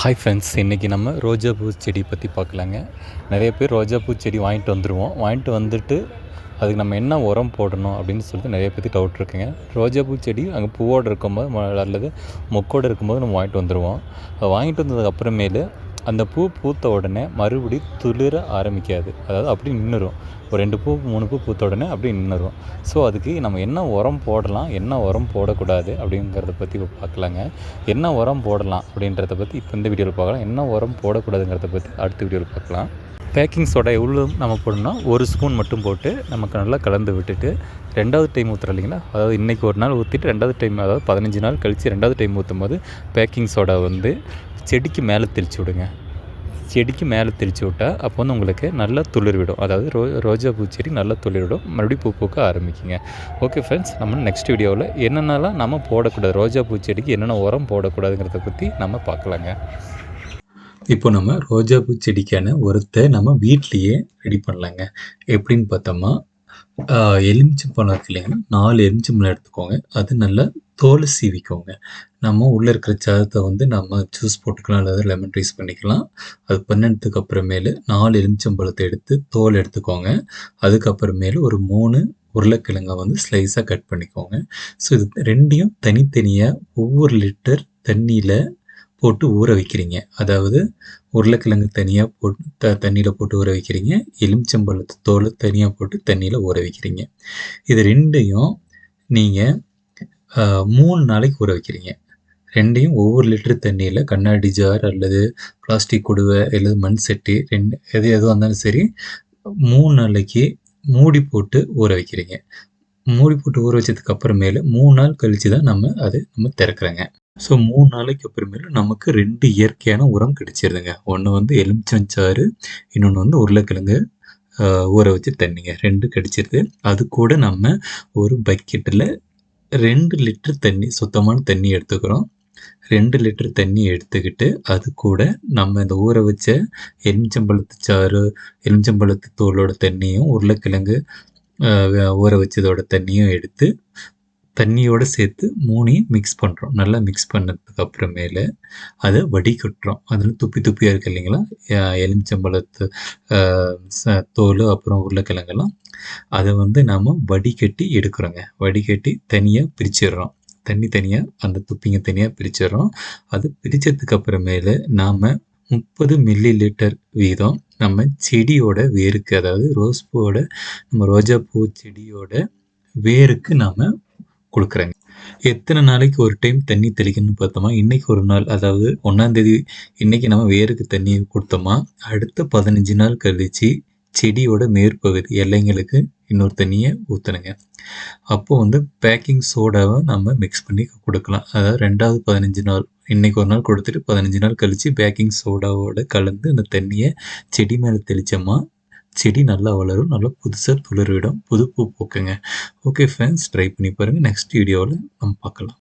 Hi friends இன்றைக்கி நம்ம ரோஜா பூ செடி பற்றி பார்க்கலாங்க. நிறைய பேர் ரோஜா பூ செடி வாங்கிட்டு வந்துடுவோம் வாங்கிட்டு வந்துட்டு அதுக்கு நம்ம என்ன உரம் போடணும் அப்படின்னு சொல்லிட்டு நிறைய பேர் டவுட் இருக்குங்க. ரோஜா பூ செடி அங்கே பூவோடு இருக்கும்போது அல்லது மொக்கோடு இருக்கும்போது நம்ம வாங்கிட்டு வந்துடுவோம் அதை வாங்கிட்டு வந்ததுக்கு அப்புறமேலு அந்த பூ பூத்த உடனே மறுபடி துளிர ஆரம்பிக்காது. அதாவது அப்படி நின்றுரும் ஒரு ரெண்டு பூ மூணு பூ பூத்த உடனே அப்படி நின்றுரும் ஸோ அதுக்கு நம்ம என்ன உரம் போடலாம் என்ன உரம் போடக்கூடாது அப்படிங்கிறத பற்றி இப்போ பார்க்கலாங்க. என்ன உரம் போடலாம் அப்படின்றத பற்றி இப்போ இந்த வீடியோவில் பார்க்கலாம். என்ன உரம் போடக்கூடாதுங்கிறத பற்றி அடுத்த வீடியோவில் பார்க்கலாம். பேக்கிங் சோடா எவ்வளோ நம்ம போடணும்னா ஒரு ஸ்பூன் மட்டும் போட்டு நமக்கு நல்லா கலந்து விட்டுட்டு ரெண்டாவது டைம் ஊற்றுறோம் இல்லைங்களா? அதாவது இன்றைக்கி ஒரு நாள் ஊற்றிட்டு ரெண்டாவது டைம் அதாவது பதினஞ்சு நாள் கழித்து ரெண்டாவது டைம் ஊற்றும் போது பேக்கிங் சோடா வந்து செடிக்கு மேலே தெளித்து விடுங்க. செடிக்கு மேலே தெளித்து விட்டால் அப்போ வந்து உங்களுக்கு நல்லா துளிர் விடும் அதாவது ரோ ரோஜா பூ செடி நல்லா துளிர் விடும் மறுபடியும் பூ பூக்க ஆரம்பிக்குங்க. ஓகே ஃப்ரெண்ட்ஸ் நம்ம நெக்ஸ்ட் வீடியோவில் என்னென்னலாம் நம்ம போடக்கூடாது ரோஜா பூ செடிக்கு என்னென்ன உரம் போடக்கூடாதுங்கிறத பற்றி நம்ம பார்க்கலாங்க. இப்போ நம்ம ரோஜா பூ செடிக்கான உரத்தை நம்ம வீட்லேயே ரெடி பண்ணலாங்க. எப்படின்னு பார்த்தோம்னா எலுமிச்சம்பழம் இருக்கு இல்லைங்களா? நாலு எலுமிச்சம்பழம் எடுத்துக்கோங்க. அது நல்லா தோலை சீவிக்கோங்க. நம்ம உள்ளே இருக்கிற சாதத்தை வந்து நம்ம ஜூஸ் போட்டுக்கலாம் அல்லது லெமன் ரைஸ் பண்ணிக்கலாம். அது பண்ணதுக்கு அப்புறமேலு நாலு எலுமிச்சம்பழத்தை எடுத்து தோல் எடுத்துக்கோங்க. அதுக்கப்புறமேலு ஒரு மூணு உருளைக்கிழங்கை வந்து ஸ்லைஸாக கட் பண்ணிக்கோங்க. ஸோ இது ரெண்டையும் தனித்தனியாக ஒவ்வொரு லிட்டர் தண்ணியில் போட்டு ஊற வைக்கிறீங்க. அதாவது உருளைக்கிழங்கு தனியாக போட்டு த தண்ணியில் போட்டு ஊற வைக்கிறீங்க. எலுமிச்சம்பழத்து தோல் தனியாக போட்டு தண்ணியில் ஊற வைக்கிறீங்க. இது ரெண்டையும் நீங்கள் மூணு நாளைக்கு ஊற வைக்கிறீங்க. ரெண்டையும் ஒவ்வொரு லிட்டரு தண்ணியில் கண்ணாடி ஜார் அல்லது பிளாஸ்டிக் குடுவை அல்லது மண் சட்டி ரெண்டு எது எதுவாக இருந்தாலும் சரி மூணு நாளைக்கு மூடி போட்டு ஊற வைக்கிறீங்க. மூடி போட்டு ஊற வச்சதுக்கு அப்புறமேல மூணு நாள் கழிச்சு தான் நம்ம அதை நம்ம திறக்கிறோங்க. ஸோ மூணு நாளைக்கு அப்புறமேலு நமக்கு ரெண்டு இயற்கையான உரம் கிடைச்சிருதுங்க. ஒன்று வந்து எலுமிச்சஞ்சாறு இன்னொன்று வந்து உருளைக்கிழங்கு ஊற வச்சு தண்ணிங்க. ரெண்டு கிடைச்சிருது. அது கூட நம்ம ஒரு பக்கெட்டில் ரெண்டு லிட்டர் தண்ணி சுத்தமான தண்ணி எடுத்துக்கிறோம். ரெண்டு லிட்டர் தண்ணி எடுத்துக்கிட்டு அது கூட நம்ம இந்த ஊற வச்ச எலுமிச்சம்பழத்து சாறு எலுமிச்சம்பழத்து தோலோட தண்ணியும் உருளைக்கிழங்கு ஊற வச்சதோட தண்ணியும் எடுத்து தண்ணியோடு சேர்த்து மூணையும் மிக்ஸ் பண்ணுறோம் நல்லா மிக்ஸ் பண்ணதுக்கு அப்புறமேல அதை வடிகட்டுறோம். அதில் துப்பி துப்பியாக இருக்குது இல்லைங்களா? எலுமிச்சம்பழத்து ச- தோல் அப்புறம் உருளைக்கிழங்கெல்லாம். அதை வந்து நாம் வடிகட்டி எடுக்கிறோங்க. வடிகட்டி தனியாக பிரிச்சிடுறோம். தண்ணி தனியாக அந்த துப்பிங்க தனியாக பிரிச்சிடுறோம். அது பிரித்ததுக்கு அப்புறமேல நாம் முப்பது மில்லி லிட்டர் வீதம் நம்ம செடியோட வேருக்கு அதாவது ரோஸ் பூவோட நம்ம ரோஜா பூ செடியோட வேருக்கு நாம் கொடுக்குறாங்க. எத்தனை நாளைக்கு ஒரு டைம் தண்ணி தெளிக்கணும்னு பார்த்தோமா? இன்னைக்கு ஒரு நாள் அதாவது ஒன்றாந்தேதி இன்னைக்கு நம்ம வேருக்கு தண்ணி கொடுத்தோமா? அடுத்த பதினஞ்சு நாள் கழிச்சு செடியோட மேற்பகுதி எல்லைங்களுக்கு இன்னொரு தண்ணியை ஊற்றணுங்க அப்போது வந்து பேக்கிங் சோடாவை நம்ம மிக்ஸ் பண்ணி கொடுக்கலாம். அதாவது ரெண்டாவது பதினஞ்சு நாள் இன்றைக்கி ஒரு நாள் கொடுத்துட்டு பதினஞ்சு நாள் கழித்து பேக்கிங் சோடாவோட கலந்து அந்த தண்ணியை செடி மேலே தெளித்தோமா செடி நல்லா வளரும் நல்லா புதுசாக துளிர்விடும் புதுப்பூ பூக்குங்க. ஓகே ஃப்ரெண்ட்ஸ் ட்ரை பண்ணி பாருங்கள் நெக்ஸ்ட் வீடியோவில் நம்ம பார்க்கலாம்.